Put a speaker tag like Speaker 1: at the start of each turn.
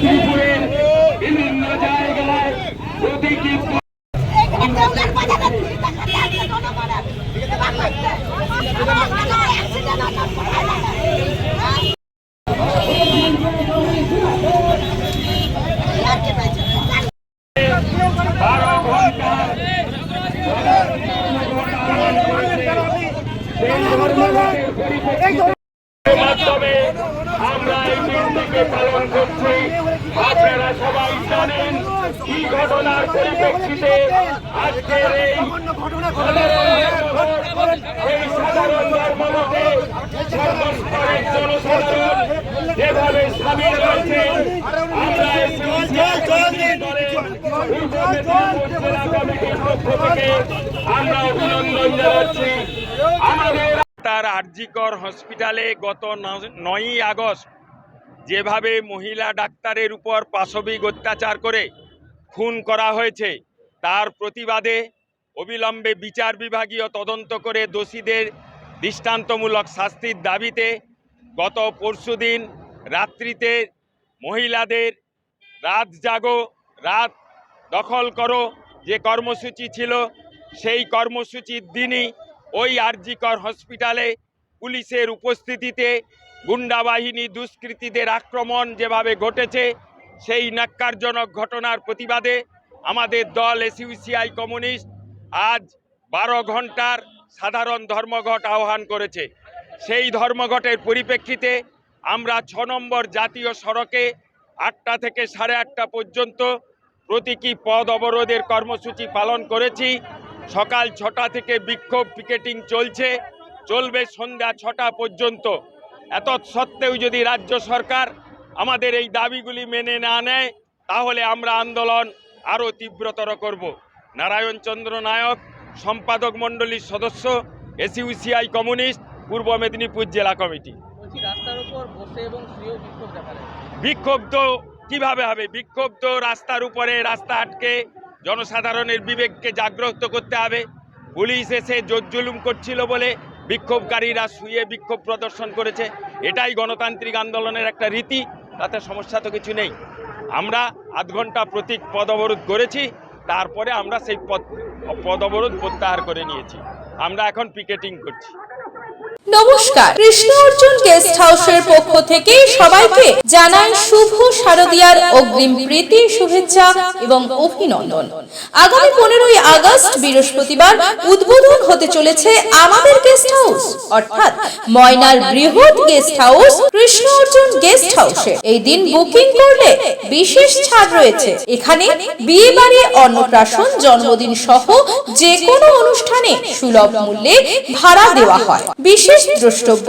Speaker 1: মেদিনীপুরের বিভিন্ন জায়গায় প্রতীকী বারো পরিপ্রেক্ষিতে মাধ্যমে আমরা পালন করছি। আপনারা সবাই জানেন কি ঘটনার পরিপ্রেক্ষিতে আজকের এই আমাদের তার আরজিকর হসপিটালে গত নয়ই আগস্ট যেভাবে মহিলা ডাক্তারের উপর পাশবিক অত্যাচার করে খুন করা হয়েছে, তার প্রতিবাদে অবিলম্বে বিচার বিভাগীয় তদন্ত করে দোষীদের দৃষ্টান্তমূলক শাস্তির দাবিতে গত পরশুদিন রাত্রিতে মহিলাদের রাত জাগো, রাত দখল করো যে কর্মসূচি ছিল, সেই কর্মসূচির দিনই ওই আরজিকর হসপিটালে পুলিশের উপস্থিতিতে গুন্ডা বাহিনী দুষ্কৃতীদের আক্রমণ যেভাবে ঘটেছে, সেই ন্যাক্কারজনক ঘটনার প্রতিবাদে আমাদের দল এসইউসিআই কমিউনিস্ট আজ বারো ঘণ্টার সাধারণ ধর্মঘট আহ্বান করেছে। সেই ধর্মঘটের পরিপ্রেক্ষিতে আমরা ছ নম্বর জাতীয় সড়কে আটটা থেকে সাড়ে আটটা পর্যন্ত প্রতীকী পদ অবরোধের কর্মসূচি পালন করেছি। সকাল ছটা থেকে বিক্ষোভ পিকেটিং চলছে। চলবে সন্ধ্যা ছটা পর্যন্ত। এত সত্ত্বেও যদি রাজ্য সরকার আমাদের এই দাবিগুলি মেনে না নেয় তাহলে আমরা আন্দোলন আরও তীব্রতর করব। নারায়ণ চন্দ্র নায়ক সম্পাদক মণ্ডলীর সদস্য এসইউসিআই কমিউনিস্ট পূর্ব মেদিনীপুর জেলা কমিটি।
Speaker 2: বিক্ষোভ
Speaker 1: তো কীভাবে হবে? বিক্ষোভ তো রাস্তার উপরে রাস্তা আটকে জনসাধারণের বিবেককে জাগ্রত করতে হবে। পুলিশ এসে জোর জুলুম করছিল বলে বিক্ষোভকারীরা শুয়ে বিক্ষোভ প্রদর্শন করেছে। এটাই গণতান্ত্রিক আন্দোলনের একটা রীতি, তাতে সমস্যা তো কিছু নেই। আমরা আধ ঘণ্টা প্রতীক পদ অবরোধ করেছি, তারপরে আমরা সেই পদ পদ অবরোধ প্রত্যাহার করে নিয়েছি। আমরা এখন পিকেটিং করছি।
Speaker 3: নমস্কার। কৃষ্ণ অর্জুন গেস্ট হাউসের পক্ষ থেকে সবাইকে জানাই শুভ শারদিয়ার অগ্রিম প্রীতি, শুভেচ্ছা এবং অভিনন্দন। আগামী পনেরোই আগস্ট বৃহস্পতিবার উদ্বোধন হতে চলেছে আমাদের গেস্ট হাউস অর্থাৎ ময়নার বৃহৎ guest house Krishna Arjun guest হাউসে এই দিন বুকিং করলে বিশেষ ছাড় রয়েছে। এখানে বিয়ে বাড়ি অন্নপ্রাশন, জন্মদিন সহ যে কোনো অনুষ্ঠানে সুলভ মূল্যে ভাড়া দেওয়া হয়। বিশেষ দ্রষ্টব্য